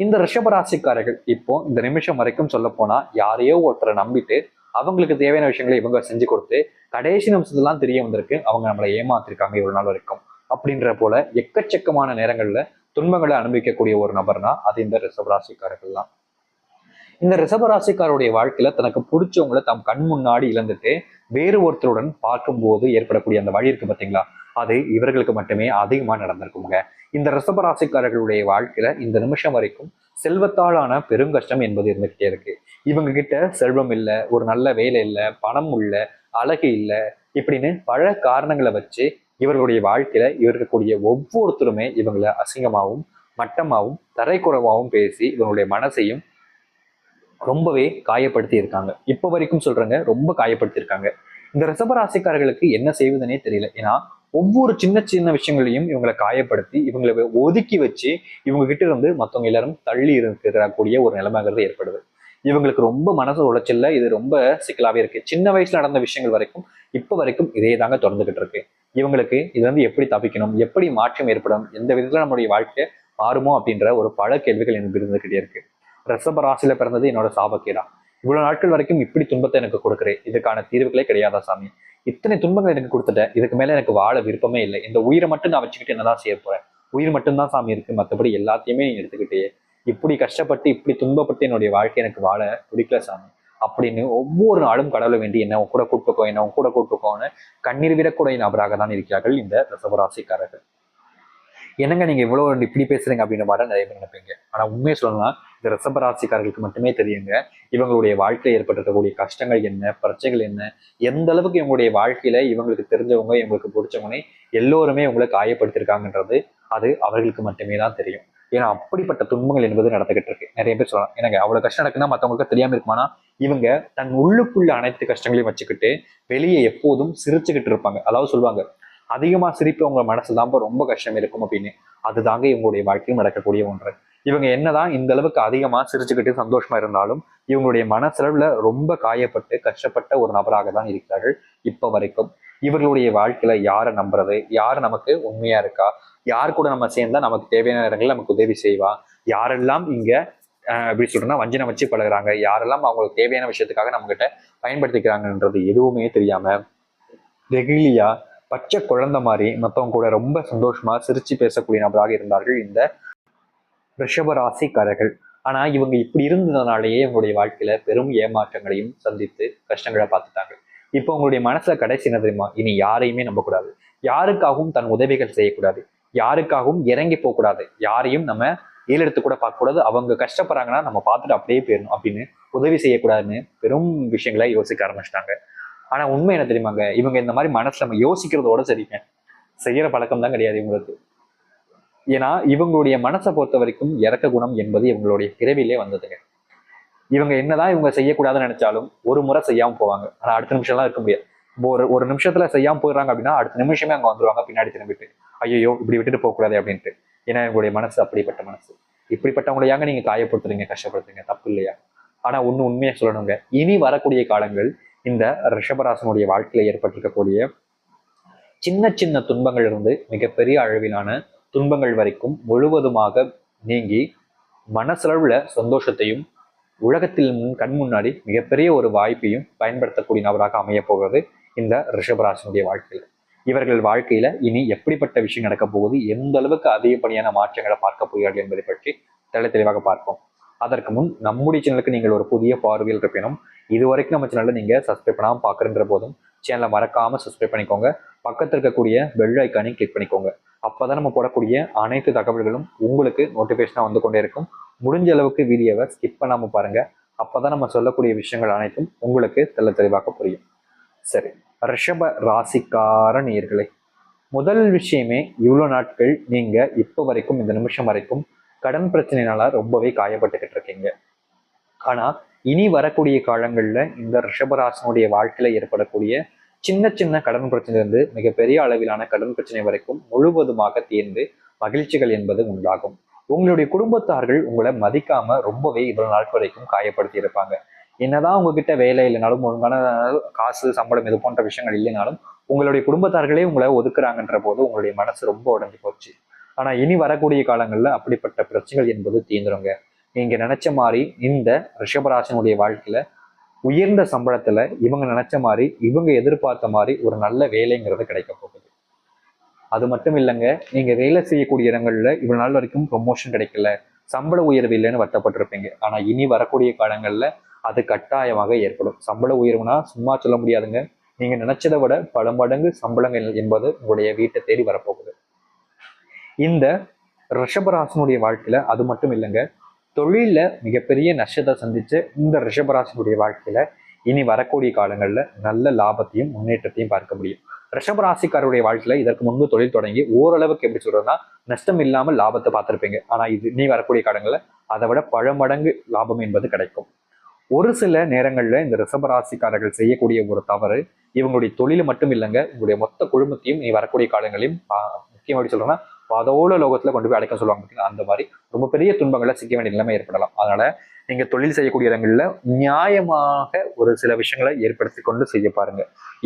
இந்த ரிஷபராசிக்காரர்கள் இப்போ இந்த நிமிஷம் வரைக்கும் சொல்ல போனா யாரையோ ஒருத்தரை நம்பிட்டு அவங்களுக்கு தேவையான விஷயங்களை இவங்க செஞ்சு கொடுத்து கடைசி நிமிஷத்துலாம் தெரிய வந்திருக்கு. அவங்க நம்மளை ஏமாத்திருக்காங்க இவ்வளவு நாள் வரைக்கும். அப்படின்ற போல எக்கச்சக்கமான நேரங்கள்ல துன்பங்களை அனுபவிக்கக்கூடிய ஒரு நபர்னா அது இந்த ரிஷபராசிக்காரர்கள் தான் இந்த ரிஷபராசிக்காரருடைய வாழ்க்கையில தனக்கு பிடிச்சவங்களை தம் கண் முன்னாடி இழந்துட்டு வேறு ஒருத்தருடன் பார்க்கும்போது ஏற்படக்கூடிய அந்த வழி இருக்கு பாத்தீங்களா? அது இவர்களுக்கு மட்டுமே அதிகமா நடந்திருக்குங்க. இந்த ரிசபராசிக்காரர்களுடைய வாழ்க்கையில இந்த நிமிஷம் வரைக்கும் செல்வத்தாலான பெருங்கஷ்டம் என்பது இருந்துகிட்டே இருக்கு. இவங்க கிட்ட செல்வம் இல்லை ஒரு நல்ல வேலை இல்லை பணம் இல்லை அழகு இல்லை இப்படின்னு பல காரணங்களை வச்சு இவர்களுடைய வாழ்க்கையில இருக்கக்கூடிய ஒவ்வொருத்தருமே இவங்களை அசிங்கமாகவும் மட்டமாகவும் தரைக்குறைவாகவும் பேசி இவங்களுடைய மனசையும் ரொம்பவே காயப்படுத்தி இருக்காங்க இப்போ வரைக்கும் சொல்றேங்க ரொம்ப காயப்படுத்தி இருக்காங்க இந்த ரிசபராசிக்காரர்களுக்கு என்ன செய்வதுனே தெரியல. ஏன்னா ஒவ்வொரு சின்ன சின்ன விஷயங்களையும் இவங்களை காயப்படுத்தி இவங்களை ஒதுக்கி வச்சு இவங்க கிட்ட இருந்து மற்றவங்க எல்லாரும் தள்ளி இருக்கக்கூடிய ஒரு நிலைமைங்கிறது ஏற்படுது. இவங்களுக்கு ரொம்ப மனசு உளைச்சல்ல இது ரொம்ப சிக்கலாவே இருக்கு. சின்ன வயசுல நடந்த விஷயங்கள் வரைக்கும் இப்போ வரைக்கும் இதே தாங்க தொடர்ந்துகிட்டு இருக்கு. இவங்களுக்கு இது வந்து எப்படி தப்பிக்கணும் எப்படி மாற்றம் ஏற்படும் எந்த விதத்துல நம்மளுடைய வாழ்க்கை மாறுமோ அப்படின்ற ஒரு பல கேள்விகள் எனக்கு இருந்துகிட்டே இருக்கு. ரிஷப ராசியில பிறந்தது என்னோட சாபக்கேடா. இவ்வளவு நாட்கள் வரைக்கும் இப்படி துன்பத்தை எனக்கு கொடுக்குறேன். இதுக்கான தீர்வுகளே கிடையாதா சாமி? இத்தனை துன்பங்கள் எனக்கு கொடுத்துட்டேன். இதுக்கு மேல எனக்கு வாழ விருப்பமே இல்லை. இந்த உயிரை மட்டும் நான் வச்சுக்கிட்டு என்னதான் செய்ய போறேன்? உயிர் மட்டும்தான் சாமி இருக்கு. மற்றபடி எல்லாத்தையுமே நீ எடுத்துக்கிட்டே இப்படி கஷ்டப்பட்டு இப்படி துன்பப்பட்டு என்னுடைய வாழ்க்கை எனக்கு வாழ பிடிக்கல சாமி. அப்படின்னு ஒவ்வொரு நாளும் கடவுளை வேண்டி என்ன உன் கூட கூட்டுக்கோ என்ன உன் கூட கூட்டுக்கோன்னு கண்ணீர் விடக்கூடிய நபராக தான் இருக்கிறார்கள் இந்த ரசவராசிக்காரர்கள் என்னங்க நீங்க இவ்வளவு இப்படி பேசுறீங்க அப்படின்ற மாதிரி நிறைய பேர் நினைப்பீங்க. ஆனா உண்மையை சொல்லணும்னா இந்த ரிஷபராசிக்காரர்களுக்கு மட்டுமே தெரியுங்க. இவங்களுடைய வாழ்க்கையில் ஏற்பட்டிருக்கக்கூடிய கஷ்டங்கள் என்ன பிரச்சனைகள் என்ன எந்த அளவுக்கு இவங்களுடைய வாழ்க்கையில இவங்களுக்கு தெரிஞ்சவங்க இவங்களுக்கு பிடிச்சவங்க எல்லோருமே இவங்களை காயப்படுத்திருக்காங்கன்றது அது அவர்களுக்கு மட்டுமே தான் தெரியும். ஏன்னா அப்படிப்பட்ட துன்பங்கள் என்பது நடந்துகிட்டு இருக்கு. நிறைய பேர் சொல்லலாம் எனக்கு அவ்வளவு கஷ்டம் நடக்குன்னா மற்றவங்களுக்கு தெரியாம இருக்குமானா? இவங்க தன் உள்ளுக்குள்ள அனைத்து கஷ்டங்களையும் வச்சுக்கிட்டு வெளியே எப்போதும் சிரிச்சுக்கிட்டு இருப்பாங்க. அதாவது சொல்லுவாங்க அதிகமா சிரிப்பு அவங்க மனசு தான் ரொம்ப கஷ்டம் இருக்கும் அப்படின்னு. அதுதாங்க இவங்களுடைய வாழ்க்கையில் நடக்கக்கூடிய ஒன்று. இவங்க என்னதான் இந்த அளவுக்கு அதிகமா சிரிச்சுக்கிட்டு சந்தோஷமா இருந்தாலும் இவங்களுடைய மனசளவுல ரொம்ப காயப்பட்டு கஷ்டப்பட்ட ஒரு நபராக தான் இருக்கிறார்கள் இப்ப வரைக்கும். இவர்களுடைய வாழ்க்கையில யாரை நம்புறது? யார் நமக்கு உண்மையா இருக்கா? யார் கூட நம்ம சேர்ந்தா நமக்கு தேவையான இடங்களில் நமக்கு உதவி செய்வா? யாரெல்லாம் இங்க எப்படி சொல்றேன்னா வஞ்சனை வச்சு பழகுறாங்க? யாரெல்லாம் அவங்களுக்கு தேவையான விஷயத்துக்காக நம்ம கிட்ட பயன்படுத்திக்கிறாங்கன்றது எதுவுமே தெரியாம வெகுளியா பச்சை குழந்தை மாதிரி மற்றவங்க கூட ரொம்ப சந்தோஷமா சிரிச்சு பேசக்கூடிய நபராக இருந்தார்கள் இந்த ரிஷபராசிக்காரர்கள் ஆனா இவங்க இப்படி இருந்ததுனாலேயே இவங்களுடைய வாழ்க்கையில பெரும் ஏமாற்றங்களையும் சந்தித்து கஷ்டங்களை பார்த்துட்டாங்க. இப்போ உங்களுடைய மனசுல கடைசி என்ன தெரியுமா? இனி யாரையுமே நம்பக்கூடாது. யாருக்காகவும் தன் உதவிகள் செய்யக்கூடாது. யாருக்காகவும் இறங்கி போகக்கூடாது. யாரையும் நம்ம ஏலெடுத்து கூட பார்க்கக்கூடாது. அவங்க கஷ்டப்படுறாங்கன்னா நம்ம பார்த்துட்டு அப்படியே போயிடணும் அப்படின்னு உதவி செய்யக்கூடாதுன்னு பெரும் விஷயங்களை யோசிக்க ஆரம்பிச்சிட்டாங்க. ஆனா உண்மை என்ன தெரியுமாங்க? இவங்க இந்த மாதிரி மனசுல நம்ம யோசிக்கிறதோட சரிங்க. செய்யற பழக்கம் தான் கிடையாது இவங்களுக்கு. ஏன்னா இவங்களுடைய மனசை பொறுத்த வரைக்கும் இறக்க குணம் என்பது இவங்களுடைய பிறவிலே வந்ததுங்க. இவங்க என்னதான் இவங்க செய்யக்கூடாதுன்னு நினைச்சாலும் ஒரு முறை செய்யாம போவாங்க. ஆனா அடுத்த நிமிஷம்லாம் இருக்க முடியாது. ஒரு ஒரு நிமிஷத்துல செய்யாம போயிடுறாங்க அப்படின்னா அடுத்த நிமிஷமே அங்க வந்துருவாங்க பின்னாடி திரும்பிட்டு. ஐயோ இப்படி விட்டுட்டு போகக்கூடாது அப்படின்ட்டு. ஏன்னா இவங்களுடைய மனசு அப்படிப்பட்ட மனசு. இப்படிப்பட்டவங்களையாங்க நீங்க காயப்படுத்துறீங்க கஷ்டப்படுத்துறீங்க தப்பு இல்லையா? ஆனா ஒண்ணு உண்மையா சொல்லணுங்க. இனி வரக்கூடிய காலங்கள் இந்த ரிஷபராசனுடைய வாழ்க்கையில ஏற்பட்டிருக்கக்கூடிய சின்ன சின்ன துன்பங்கள் இருந்து மிகப்பெரிய அளவிலான துன்பங்கள் வரைக்கும் முழுவதுமாக நீங்கி மனசளவுல சந்தோஷத்தையும் உலகத்தில் முன் கண் முன்னாடி மிகப்பெரிய ஒரு வாய்ப்பையும் பயன்படுத்தக்கூடிய நபராக அமைய போகிறது இந்த ரிஷபராசனுடைய வாழ்க்கையில். இவர்கள் வாழ்க்கையில இனி எப்படிப்பட்ட விஷயம் நடக்க போகுது எந்த அளவுக்கு அதிகப்படியான மாற்றங்களை பார்க்க போகிறார்கள் என்பதை பற்றி தெளி தெளிவாக பார்ப்போம். அதற்கு முன் நம்முடைய சேனலுக்கு நீங்கள் ஒரு புதிய பார்வையில் இருப்பினும் இது வரைக்கும் நம்ம சேனலை நீங்க சப்ஸ்கிரைப் பண்ணாமல் பார்க்குறன்ற போதும் சேனலை மறக்காம சப்ஸ்கிரைப் பண்ணிக்கோங்க. பக்கத்தில் இருக்கக்கூடிய பெல் ஐக்கானையும் கிளிக் பண்ணிக்கோங்க. அப்பதான் நம்ம போடக்கூடிய அனைத்து தகவல்களும் உங்களுக்கு நோட்டிஃபிகேஷனாக வந்து கொண்டே இருக்கும். முடிஞ்ச அளவுக்கு வீடியோவை ஸ்கிப் பண்ணாமல் பாருங்கள் அப்போ தான் நம்ம சொல்லக்கூடிய விஷயங்கள் அனைத்தும் உங்களுக்கு தெல்ல தெளிவாக புரியும். சரி ரிஷப ராசிக்கார நேர்களே முதல் விஷயமே இவ்வளோ நாட்கள் நீங்கள் இப்போ வரைக்கும் இந்த நிமிஷம் வரைக்கும் கடன் பிரச்சனைனால ரொம்பவே காயப்பட்டுக்கிட்டு இருக்கீங்க. ஆனால் இனி வரக்கூடிய காலங்களில் இந்த ரிஷபராசனுடைய வாழ்க்கையில் ஏற்படக்கூடிய சின்ன சின்ன கடன் பிரச்சனையிலிருந்து மிகப்பெரிய அளவிலான கடன் பிரச்சனை வரைக்கும் முழுவதுமாக தீர்ந்து மகிழ்ச்சிகள் என்பது உண்டாகும். உங்களுடைய குடும்பத்தார்கள் உங்களை மதிக்காம ரொம்பவே இவ்வளவு நாட்கள் வரைக்கும் காயப்படுத்தி இருப்பாங்க. என்னதான் உங்ககிட்ட வேலை இல்லைனாலும் ஒழுங்கான காசு சம்பளம் இது போன்ற விஷயங்கள் இல்லைனாலும் உங்களுடைய குடும்பத்தார்களே உங்களை ஒதுக்குறாங்கன்ற போது உங்களுடைய மனசு ரொம்ப உடஞ்சி போச்சு. ஆனா இனி வரக்கூடிய காலங்கள்ல அப்படிப்பட்ட பிரச்சனைகள் என்பது தீந்துருங்க நீங்க நினைச்ச மாதிரி இந்த ரிஷபராசனுடைய வாழ்க்கையில உயர்ந்த சம்பளத்துல இவங்க நினைச்ச மாதிரி இவங்க எதிர்பார்த்த மாதிரி ஒரு நல்ல வேலைங்கிறது கிடைக்க போகுது. அது மட்டும் இல்லைங்க நீங்க வேலை செய்யக்கூடிய இடங்கள்ல இவ்வளவு நாள் வரைக்கும் ப்ரொமோஷன் கிடைக்கல சம்பள உயர்வு இல்லைன்னு வருத்தப்பட்டிருப்பீங்க. ஆனா இனி வரக்கூடிய காலங்கள்ல அது கட்டாயமாக ஏற்படும். சம்பள உயர்வுனா சும்மா சொல்ல முடியாதுங்க. நீங்க நினைச்சதை விட பல மடங்கு சம்பளங்கள் என்பது உங்களுடைய வீட்டை தேடி வரப்போகுது. இந்த ரிஷபராசனுடைய வாழ்க்கையில அது மட்டும் இல்லைங்க தொழிலில் மிகப்பெரிய நஷ்டத்தை சந்தித்து இந்த ரிஷபராசினுடைய வாழ்க்கையில இனி வரக்கூடிய காலங்களில் நல்ல லாபத்தையும் முன்னேற்றத்தையும் பார்க்க முடியும். ரிஷபராசிக்காரருடைய வாழ்க்கையில இதற்கு முன்பு தொழில் தொடங்கி ஓரளவுக்கு எப்படி சொல்றதுன்னா நஷ்டம் இல்லாமல் லாபத்தை பார்த்திருப்பீங்க. ஆனா இது நீ வரக்கூடிய காலங்களில் அதை விட பல மடங்கு லாபம் என்பது கிடைக்கும். ஒரு சில நேரங்கள்ல இந்த ரிஷபராசிக்காரர்கள் செய்யக்கூடிய ஒரு தவறு இவங்களுடைய தொழில் மட்டும் இல்லைங்க உங்களுடைய மொத்த குழுமத்தையும் நீ வரக்கூடிய காலங்களையும் முக்கியமாக எப்படி சொல்றேன்னா அதோட லோகத்துல கொண்டு போய் அடைக்க சொல்லுவாங்க பார்த்தீங்களா அந்த மாதிரி ரொம்ப பெரிய துன்பங்களை சிக்க வேண்டிய நிலைமை ஏற்படலாம். அதனால நீங்க தொழில் செய்யக்கூடிய இடங்கள்ல நியாயமாக ஒரு சில விஷயங்களை ஏற்படுத்தி கொண்டு செய்ய பாருங்க.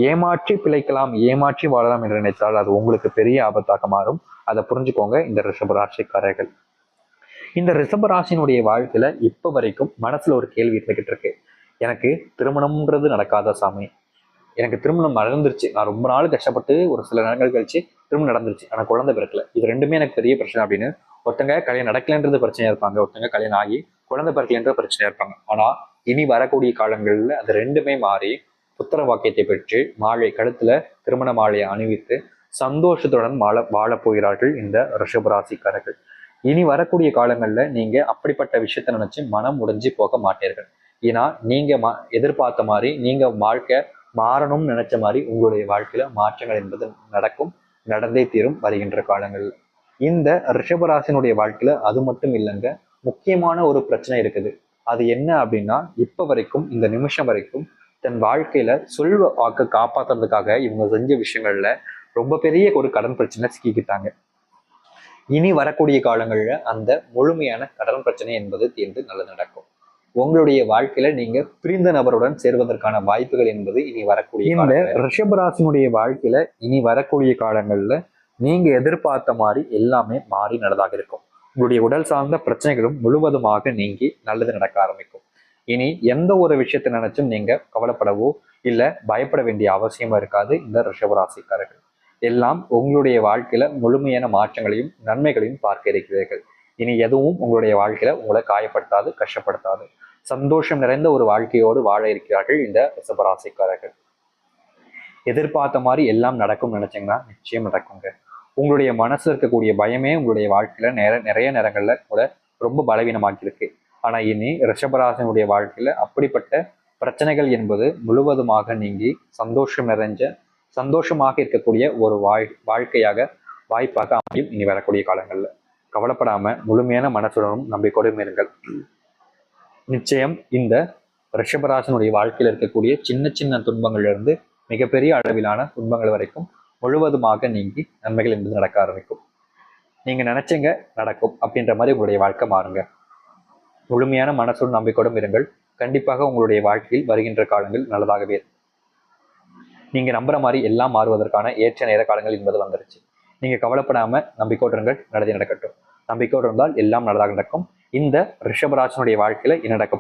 ஏமாற்றி பிழைக்கலாம் ஏமாற்றி வாழலாம் என்று நினைத்தால் அது உங்களுக்கு பெரிய ஆபத்தாக மாறும். அதை புரிஞ்சுக்கோங்க இந்த ரிஷபராசிக்காரர்கள் இந்த ரிஷபராசினுடைய வாழ்க்கையில இப்ப வரைக்கும் மனசுல ஒரு கேள்வி இருந்துகிட்டு இருக்கு. எனக்கு திருமணம்ன்றது நடக்காத சாமி? எனக்கு திருமணம் நடந்துருச்சு. நான் ரொம்ப நாள் கஷ்டப்பட்டு ஒரு சில நேரங்கள் கழிச்சு திருமணம் நடந்துருச்சு. ஆனால் குழந்தை பிறக்கல. இது ரெண்டுமே எனக்கு பெரிய பிரச்சனை அப்படின்னு ஒருத்தங்க கல்யாணம் நடக்கலன்றது பிரச்சனையா இருப்பாங்க. ஒருத்தங்க கல்யாணம் ஆகி குழந்தை பிறக்கலன்ற பிரச்சனையா இருப்பாங்க. ஆனால் இனி வரக்கூடிய காலங்களில் அது ரெண்டுமே மாறி புத்திர வாக்கியத்தை பெற்று மாலை கழுத்துல திருமண மாலையை அணிவித்து சந்தோஷத்துடன் வாழ வாழப் போகிறார்கள் இந்த ரிஷபராசிக்காரர்கள். இனி வரக்கூடிய காலங்களில் நீங்க அப்படிப்பட்ட விஷயத்த நினைச்சு மனம் உடைஞ்சு போக மாட்டீர்கள். ஏன்னா நீங்க மா எதிர்பார்த்த மாதிரி நீங்க வாழ்க்கை மாறணும்னு நினைச்ச மாதிரி உங்களுடைய வாழ்க்கையில மாற்றங்கள் என்பது நடக்கும் நடந்தே தீரும் வருகின்ற காலங்கள். இந்த ரிஷபராசினுடைய வாழ்க்கையில அது மட்டும் இல்லைங்க முக்கியமான ஒரு பிரச்சனை இருக்குது. அது என்ன அப்படின்னா இப்ப வரைக்கும் இந்த நிமிஷம் வரைக்கும் தன் வாழ்க்கையில சொல்வ வாக்க காப்பாத்துறதுக்காக இவங்க செஞ்ச விஷயங்கள்ல ரொம்ப பெரிய ஒரு கடன் பிரச்சனை சிக்கிக்கிட்டாங்க. இனி வரக்கூடிய காலங்களில் அந்த முழுமையான கடன் பிரச்சனை என்பது தீர்ந்து நல்லது நடக்கும். உங்களுடைய வாழ்க்கையில நீங்க பிரிந்த நபருடன் சேர்வதற்கான வாய்ப்புகள் என்பது இனி வரக்கூடிய இந்த ரிஷபராசினுடைய வாழ்க்கையில இனி வரக்கூடிய காலங்கள்ல நீங்க எதிர்பார்த்த மாதிரி எல்லாமே மாறி நல்லதாக இருக்கும். உங்களுடைய உடல் சார்ந்த பிரச்சனைகளும் முழுவதுமாக நீங்கி நல்லது நடக்க ஆரம்பிக்கும். இனி எந்த ஒரு விஷயத்தை நினைச்சும் நீங்க கவலைப்படவோ இல்ல பயப்பட வேண்டிய அவசியமா இருக்காது இந்த ரிஷபராசிக்காரர்கள் எல்லாம் உங்களுடைய வாழ்க்கையில முழுமையான மாற்றங்களையும் நன்மைகளையும் பார்க்க இருக்கிறீர்கள். இனி எதுவும் உங்களுடைய வாழ்க்கையில உங்களை காயப்படுத்தாது கஷ்டப்படுத்தாது. சந்தோஷம் நிறைந்த ஒரு வாழ்க்கையோடு வாழ இருக்கிறார்கள் இந்த ரிஷபராசிக்காரர்கள். எதிர்பார்த்த மாதிரி எல்லாம் நடக்கும் நினைச்சீங்கன்னா நிச்சயம் நடக்குங்க. உங்களுடைய மனசு இருக்கக்கூடிய பயமே உங்களுடைய வாழ்க்கையில நேர நிறைய நேரங்கள்ல கூட ரொம்ப பலவீனமாக்கியிருக்கு. ஆனா இனி ரிஷபராசனுடைய வாழ்க்கையில அப்படிப்பட்ட பிரச்சனைகள் என்பது முழுவதுமாக நீங்கி சந்தோஷம் நிறைஞ்ச சந்தோஷமாக இருக்கக்கூடிய ஒரு வாழ் வாழ்க்கையாக வாய்ப்பாக அமையும் இனி வரக்கூடிய காலங்களில். கவலைப்படாமல் முழுமையான மனசுடனும் நம்பிக்கையோடும் இருங்கள். நிச்சயம் இந்த ரிஷபராசனுடைய வாழ்க்கையில் இருக்கக்கூடிய சின்ன சின்ன துன்பங்களிலிருந்து மிகப்பெரிய அளவிலான துன்பங்கள் வரைக்கும் முழுவதுமாக நீங்கி நன்மைகள் என்பது நடக்க ஆரம்பிக்கும். நீங்க நினைச்சீங்க நடக்கும் அப்படின்ற மாதிரி உங்களுடைய வாழ்க்கை மாறுங்க. முழுமையான மனசுடன் நம்பிக்கையோடும் இருங்கள். கண்டிப்பாக உங்களுடைய வாழ்க்கையில் வருகின்ற காலங்கள் நல்லதாகவே இருக்கும். நீங்க நம்புற மாதிரி எல்லாம் மாறுவதற்கான ஏற்ற நேர காலங்கள் என்பது வந்துருச்சு. நீங்க கவலைப்படாம நம்பிக்கோட்டுருங்கள் நடத்தி நடக்கட்டும். நம்பிக்கையோடு இருந்தால் எல்லாம் நல்லதாக நடக்கும். இந்த ரிஷபராஜனுடைய வாழ்க்கையில என்ன நடக்கும்.